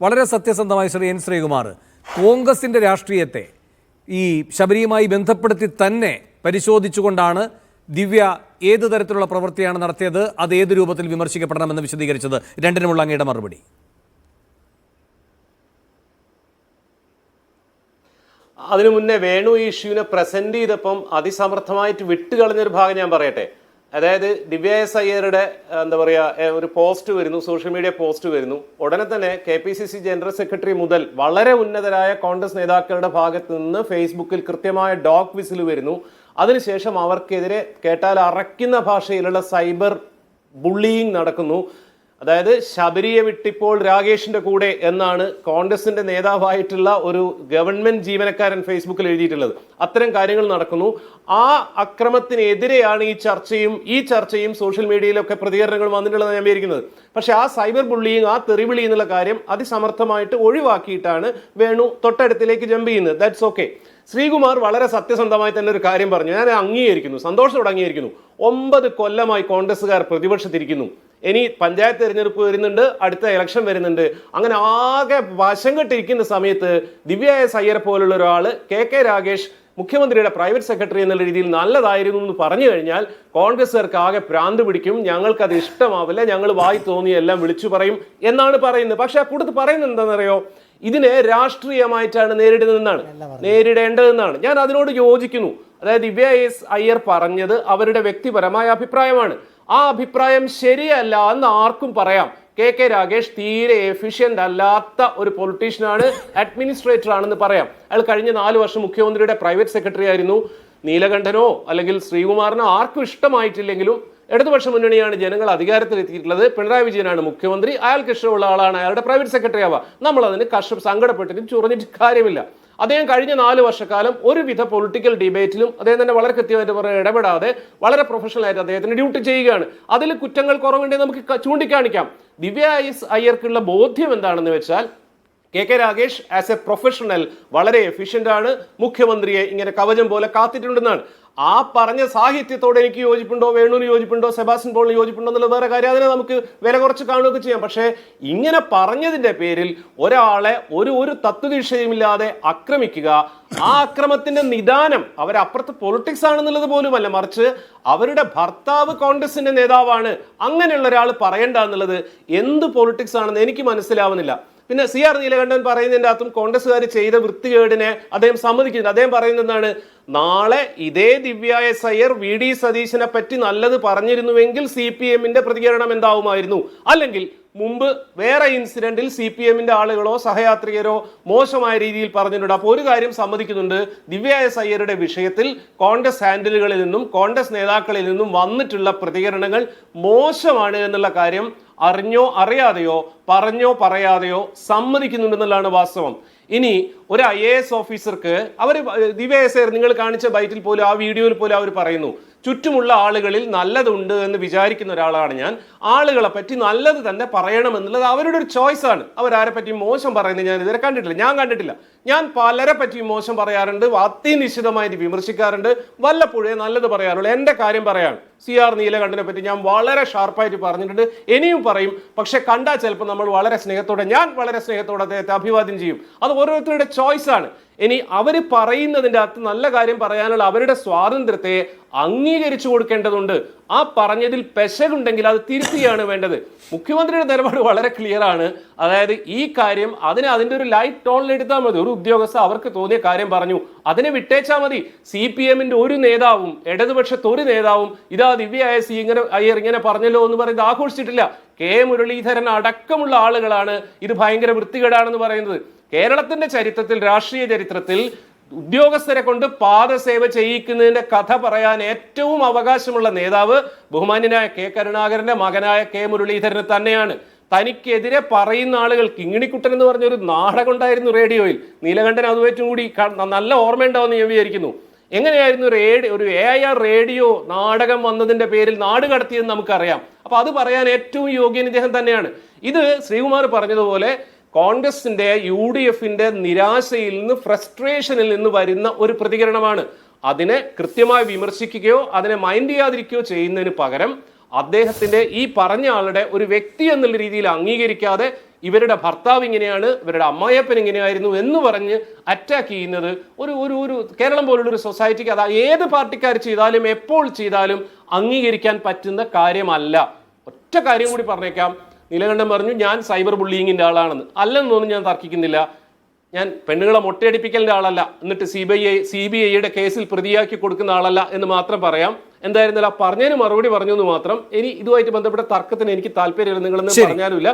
വളരെ സത്യസന്ധമായി ശ്രീ എൻ ശ്രീകുമാർ കോൺഗ്രസിന്റെ രാഷ്ട്രീയത്തെ ഈ ശബരിയുമായി ബന്ധപ്പെടുത്തി തന്നെ പരിശോധിച്ചുകൊണ്ടാണ് ദിവ്യ ഏത് തരത്തിലുള്ള പ്രവൃത്തിയാണ് നടത്തിയത് അത് ഏത് രൂപത്തിൽ വിമർശിക്കപ്പെടണമെന്ന് വിശദീകരിച്ചത്. രണ്ടിനുമുള്ള അങ്ങയുടെ മറുപടി. അതിനു മുന്നേ വേണു ഇഷ്യൂവിനെ പ്രസന്റ് ചെയ്തപ്പം അതിസമർത്ഥമായിട്ട് വിട്ടുകളഞ്ഞൊരു ഭാഗം ഞാൻ പറയട്ടെ. അതായത് ദിവ്യ എസ് അയ്യരുടെ എന്താ പറയുക ഒരു പോസ്റ്റ് വരുന്നു സോഷ്യൽ മീഡിയ പോസ്റ്റ് വരുന്നു. ഉടനെ തന്നെ K P C C general secretary മുതൽ വളരെ ഉന്നതരായ കോൺഗ്രസ് നേതാക്കളുടെ ഭാഗത്ത് നിന്ന് ഫേസ്ബുക്കിൽ കൃത്യമായ ഡോക് വിസിൽ വരുന്നു. അതിനുശേഷം അവർക്കെതിരെ കേട്ടാൽ അറയ്ക്കുന്ന ഭാഷയിലുള്ള സൈബർ ബുള്ളിയിങ് നടക്കുന്നു. അതായത് ശബരിയെ വിട്ടിപ്പോൾ രാകേഷിന്റെ കൂടെ എന്നാണ് കോൺഗ്രസിന്റെ നേതാവായിട്ടുള്ള ഒരു ഗവൺമെന്റ് ജീവനക്കാരൻ ഫേസ്ബുക്കിൽ എഴുതിയിട്ടുള്ളത്. അത്തരം കാര്യങ്ങൾ നടക്കുന്നു. ആ അക്രമത്തിനെതിരെയാണ് ഈ ചർച്ചയും ഈ ചർച്ചയും സോഷ്യൽ മീഡിയയിലൊക്കെ പ്രതികരണങ്ങൾ വന്നിട്ടുള്ളത് ഞാൻ വിചാരിക്കുന്നത്. പക്ഷെ ആ സൈബർ ബുള്ളിങ് ആ തെറിവിളി എന്നുള്ള കാര്യം അതിസമർത്ഥമായിട്ട് ഒഴിവാക്കിയിട്ടാണ് വേണു തൊട്ടടുത്തിലേക്ക് ജമ്പ് ചെയ്യുന്നത്. ദാറ്റ്സ് ഓക്കെ ശ്രീകുമാർ വളരെ സത്യസന്ധമായി തന്നെ ഒരു കാര്യം പറഞ്ഞു. ഞാൻ അംഗീകരിക്കുന്നു. സന്തോഷത്തോടെ അംഗീകരിക്കുന്നു. ഒമ്പത് കൊല്ലമായി കോൺഗ്രസ്സുകാർ പ്രതിപക്ഷത്തിരിക്കുന്നു. ഇനി പഞ്ചായത്ത് തിരഞ്ഞെടുപ്പ് വരുന്നുണ്ട് അടുത്ത ഇലക്ഷൻ വരുന്നുണ്ട്. അങ്ങനെ ആകെ വശം കെട്ടിരിക്കുന്ന സമയത്ത് ദിവ്യ എസ് അയ്യർ പോലുള്ള ഒരാൾ കെ കെ രാഗേഷ് മുഖ്യമന്ത്രിയുടെ പ്രൈവറ്റ് സെക്രട്ടറി എന്നുള്ള രീതിയിൽ നല്ലതായിരുന്നു എന്ന് പറഞ്ഞു കഴിഞ്ഞാൽ കോൺഗ്രസ്സുകാർക്ക് ആകെ പ്രാന്ത് പിടിക്കും. ഞങ്ങൾക്കത് ഇഷ്ടമാവില്ല ഞങ്ങൾ വായി തോന്നി എല്ലാം വിളിച്ചു പറയും എന്നാണ് പറയുന്നത്. പക്ഷെ ആ കൂട്ടത്ത് പറയുന്നത് എന്താണെന്നറിയോ? ഇതിനെ രാഷ്ട്രീയമായിട്ടാണ് നേരിടുന്നതെന്നാണ്. നേരിടേണ്ടതെന്നാണ്. ഞാൻ അതിനോട് യോജിക്കുന്നു. അതായത് ദിവ്യ എസ് അയ്യർ പറഞ്ഞത് അവരുടെ വ്യക്തിപരമായ അഭിപ്രായമാണ്. ആ അഭിപ്രായം ശരിയല്ല എന്ന് ആർക്കും പറയാം. കെ കെ രാഗേഷ് തീരെ എഫിഷ്യന്റ് അല്ലാത്ത ഒരു പൊളിറ്റീഷ്യനാണ് അഡ്മിനിസ്ട്രേറ്റർ ആണെന്ന് പറയാം. അയാൾ കഴിഞ്ഞ നാല് വർഷം മുഖ്യമന്ത്രിയുടെ പ്രൈവറ്റ് സെക്രട്ടറി ആയിരുന്നു. നീലകണ്ഠനോ അല്ലെങ്കിൽ ശ്രീകുമാറിനോ ആർക്കും ഇഷ്ടമായിട്ടില്ലെങ്കിലും ഇടതുപക്ഷ മുന്നണിയാണ് ജനങ്ങൾ അധികാരത്തിലെത്തിയിട്ടുള്ളത്. പിണറായി വിജയനാണ് മുഖ്യമന്ത്രി. അയാൾക്ക് ഇഷ്ടമുള്ള ആളാണ് അയാളുടെ പ്രൈവറ്റ് സെക്രട്ടറി ആവുക. നമ്മൾ അതിന് കഷ്ടം സങ്കടപ്പെട്ടിട്ടും ചുറഞ്ഞിട്ട് കാര്യമില്ല. അദ്ദേഹം കഴിഞ്ഞ നാല് വർഷക്കാലം ഒരുവിധ പൊളിറ്റിക്കൽ ഡിബേറ്റിലും അദ്ദേഹം തന്നെ വളരെ കൃത്യമായിട്ട് പറയുക ഇടപെടാതെ വളരെ പ്രൊഫഷണൽ ആയിട്ട് അദ്ദേഹത്തിന് ഡ്യൂട്ടി ചെയ്യുകയാണ്. അതിൽ കുറ്റങ്ങൾ കുറവുണ്ടെങ്കിൽ നമുക്ക് ചൂണ്ടിക്കാണിക്കാം. ദിവ്യ ഐസ് അയ്യർക്കുള്ള ബോധ്യം എന്താണെന്ന് വെച്ചാൽ K K Ragesh as a professional വളരെ എഫിഷ്യന്റ് ആണ്. മുഖ്യമന്ത്രിയെ ഇങ്ങനെ കവചം പോലെ കാത്തിട്ടുണ്ടെന്നാണ്. ആ പറഞ്ഞ സാഹിത്യത്തോട് എനിക്ക് യോജിപ്പുണ്ടോ? വേണുവിന് യോജിപ്പുണ്ടോ? സെബാസ്റ്റ്യൻ പോളിന് യോജിപ്പുണ്ടോ എന്നുള്ള വേറെ കാര്യം. അതിനെ നമുക്ക് വില കുറച്ച് കാണുകയൊക്കെ ചെയ്യാം. പക്ഷേ ഇങ്ങനെ പറഞ്ഞതിന്റെ പേരിൽ ഒരാളെ ഒരു ഒരു തത്വദീക്ഷയുമില്ലാതെ ആക്രമിക്കുക ആ അക്രമത്തിന്റെ നിദാനം അവരപ്പുറത്ത് പൊളിറ്റിക്സ് ആണെന്നുള്ളത് പോലുമല്ല. മറിച്ച് അവരുടെ ഭർത്താവ് കോൺഗ്രസിന്റെ നേതാവാണ്. അങ്ങനെയുള്ള ഒരാൾ പറയണ്ട എന്നുള്ളത് എന്ത് പൊളിറ്റിക്സ് ആണെന്ന് എനിക്ക് മനസ്സിലാവുന്നില്ല. പിന്നെ സി ആർ നീലകണ്ഠൻ പറയുന്നതിന്റെ അകത്തും കോൺഗ്രസ്സുകാർ ചെയ്ത വൃത്തികേടിനെ അദ്ദേഹം സമ്മതിക്കുന്നുണ്ട്. അദ്ദേഹം പറയുന്നത് എന്താണ്? നാളെ ഇതേ Divya S Iyer V D സതീശനെ പറ്റി നല്ലത് പറഞ്ഞിരുന്നുവെങ്കിൽ സി പി എമ്മിന്റെ പ്രതികരണം എന്താവുമായിരുന്നു? അല്ലെങ്കിൽ മുമ്പ് വേറെ ഇൻസിഡന്റിൽ സി പി എമ്മിന്റെ ആളുകളോ സഹയാത്രികരോ മോശമായ രീതിയിൽ പറഞ്ഞിട്ടുണ്ട്. അപ്പോൾ ഒരു കാര്യം സമ്മതിക്കുന്നുണ്ട്. ദിവ്യ എസ് അയ്യരുടെ വിഷയത്തിൽ കോൺഗ്രസ് ഹാൻഡിലുകളിൽ നിന്നും കോൺഗ്രസ് നേതാക്കളിൽ നിന്നും വന്നിട്ടുള്ള പ്രതികരണങ്ങൾ മോശമാണ് എന്നുള്ള കാര്യം അറിഞ്ഞോ അറിയാതെയോ പറഞ്ഞോ പറയാതെയോ സമ്മതിക്കുന്നുണ്ടെന്നുള്ളതാണ് വാസ്തവം. ഇനി ഒരു ഐ എ എസ് ഓഫീസർക്ക് അവർ ദിവ്യ എസ് നിങ്ങൾ കാണിച്ച ബൈറ്റിൽ പോലും ആ വീഡിയോയിൽ പോലും അവർ പറയുന്നു. ചുറ്റുമുള്ള ആളുകളിൽ നല്ലതുണ്ട് എന്ന് വിചാരിക്കുന്ന ഒരാളാണ് ഞാൻ. ആളുകളെ പറ്റി നല്ലത് തന്നെ പറയണമെന്നുള്ളത് അവരുടെ ഒരു ചോയ്സ് ആണ്. അവരാരെ പറ്റി മോശം പറയുന്നത് ഞാൻ ഇതുവരെ കണ്ടിട്ടില്ല. ഞാൻ കണ്ടിട്ടില്ല. ഞാൻ പലരെ പറ്റി മോശം പറയാറുണ്ട് അതിനിശ്ചിതമായിട്ട് വിമർശിക്കാറുണ്ട് വല്ലപ്പോഴേ നല്ലത് പറയാറുള്ളൂ. എന്റെ കാര്യം പറയാണ് സി ആർ നീലകണ്ഠനെ പറ്റി ഞാൻ വളരെ ഷാർപ്പായിട്ട് പറഞ്ഞിട്ടുണ്ട്. ഇനിയും പറയും. പക്ഷെ കണ്ടാൽ ചിലപ്പോൾ നമ്മൾ വളരെ സ്നേഹത്തോടെ ഞാൻ വളരെ സ്നേഹത്തോടെ അദ്ദേഹത്തെ അഭിവാദ്യം ചെയ്യും. അത് ഓരോരുത്തരുടെ ചോയ്സ് ആണ്. ഇനി അവർ പറയുന്നതിന്റെ അകത്ത് നല്ല കാര്യം പറയാനുള്ള അവരുടെ സ്വാതന്ത്ര്യത്തെ അംഗീകരിച്ചു കൊടുക്കേണ്ടതുണ്ട്. ആ പറഞ്ഞതിൽ പെശകുണ്ടെങ്കിൽ അത് തിരുത്തിയാണ് വേണ്ടത്. മുഖ്യമന്ത്രിയുടെ നിലപാട് വളരെ ക്ലിയർ ആണ്. അതായത് ഈ കാര്യം അതിന് അതിന്റെ ഒരു ലൈറ്റ് ടോണിൽ എടുത്താൽ മതി. ഒരു ഉദ്യോഗസ്ഥ അവർക്ക് തോന്നിയ കാര്യം പറഞ്ഞു. അതിനെ വിട്ടേച്ചാൽ മതി. സി പി എമ്മിന്റെ ഒരു നേതാവും ഇടതുപക്ഷത്ത് ഒരു നേതാവും ഇതാ ദിവ്യ സി ഇങ്ങനെ അയ്യർ ഇങ്ങനെ പറഞ്ഞല്ലോ എന്ന് പറയുന്നത് ആഘോഷിച്ചിട്ടില്ല. കെ മുരളീധരൻ അടക്കമുള്ള ആളുകളാണ് ഇത് ഭയങ്കര വൃത്തികേടാണെന്ന് പറയുന്നത്. കേരളത്തിന്റെ ചരിത്രത്തിൽ രാഷ്ട്രീയ ചരിത്രത്തിൽ ഉദ്യോഗസ്ഥരെ കൊണ്ട് പാദസേവ ചെയ്യിക്കുന്നതിന്റെ കഥ പറയാൻ ഏറ്റവും അവകാശമുള്ള നേതാവ് ബഹുമാന്യനായ കെ കരുണാകരന്റെ മകനായ കെ മുരളീധരന് തന്നെയാണ്. തനിക്കെതിരെ പറയുന്ന ആളുകൾ കിങ്ങിണിക്കുട്ടൻ എന്ന് പറഞ്ഞൊരു നാടകം ഉണ്ടായിരുന്നു റേഡിയോയിൽ. നീലകണ്ഠൻ അതുമായിട്ടും കൂടി നല്ല ഓർമ്മയുണ്ടാവും ഞാൻ വിചാരിക്കുന്നു. എങ്ങനെയായിരുന്നു റേഡിയോ ഒരു എ ഐ ആർ റേഡിയോ നാടകം വന്നതിന്റെ പേരിൽ നാട് കടത്തിയെന്ന് നമുക്കറിയാം. അപ്പൊ അത് പറയാൻ ഏറ്റവും യോഗ്യൻ ഇദ്ദേഹം തന്നെയാണ്. ഇത് ശ്രീകുമാർ പറഞ്ഞതുപോലെ കോൺഗ്രസിന്റെ യു ഡി എഫിന്റെ നിരാശയിൽ നിന്ന് ഫ്രസ്ട്രേഷനിൽ നിന്ന് വരുന്ന ഒരു പ്രതികരണമാണ്. അതിനെ കൃത്യമായി വിമർശിക്കുകയോ അതിനെ മൈൻഡ് ചെയ്യാതിരിക്കുകയോ ചെയ്യുന്നതിന് പകരം അദ്ദേഹത്തിന്റെ ഈ പറഞ്ഞ ആളുടെ ഒരു വ്യക്തി എന്നുള്ള രീതിയിൽ അംഗീകരിക്കാതെ ഇവരുടെ ഭർത്താവ് ഇങ്ങനെയാണ് ഇവരുടെ അമ്മായപ്പൻ ഇങ്ങനെയായിരുന്നു എന്ന് പറഞ്ഞ് അറ്റാക്ക് ചെയ്യുന്നത് ഒരു ഒരു ഒരു കേരളം പോലുള്ള ഒരു സൊസൈറ്റിക്ക് അത് ഏത് പാർട്ടിക്കാർ ചെയ്താലും എപ്പോൾ ചെയ്താലും അംഗീകരിക്കാൻ പറ്റുന്ന കാര്യമല്ല. ഒറ്റ കാര്യം കൂടി പറഞ്ഞേക്കാം. നീലകണ്ഠൻ പറഞ്ഞു ഞാൻ സൈബർ ബുള്ളിയിങ്ങിന്റെ ആളാണെന്ന്. അല്ലെന്നൊന്നും ഞാൻ തർക്കിക്കുന്നില്ല. ഞാൻ പെണ്ണുങ്ങളെ മൊട്ടയടിപ്പിക്കലിന്റെ ആളല്ല. എന്നിട്ട് C B I C B ഐയുടെ കേസിൽ പ്രതിയാക്കി കൊടുക്കുന്ന ആളല്ല എന്ന് മാത്രം പറയാം. എന്തായിരുന്നാലും ആ പറഞ്ഞതിന് മറുപടി പറഞ്ഞു എന്ന് മാത്രം. ഇനി ഇതുമായിട്ട് ബന്ധപ്പെട്ട തർക്കത്തിന് എനിക്ക് താല്പര്യമില്ല. നിങ്ങളെന്ന് പറഞ്ഞാലും പറഞ്ഞാലുമില്ല.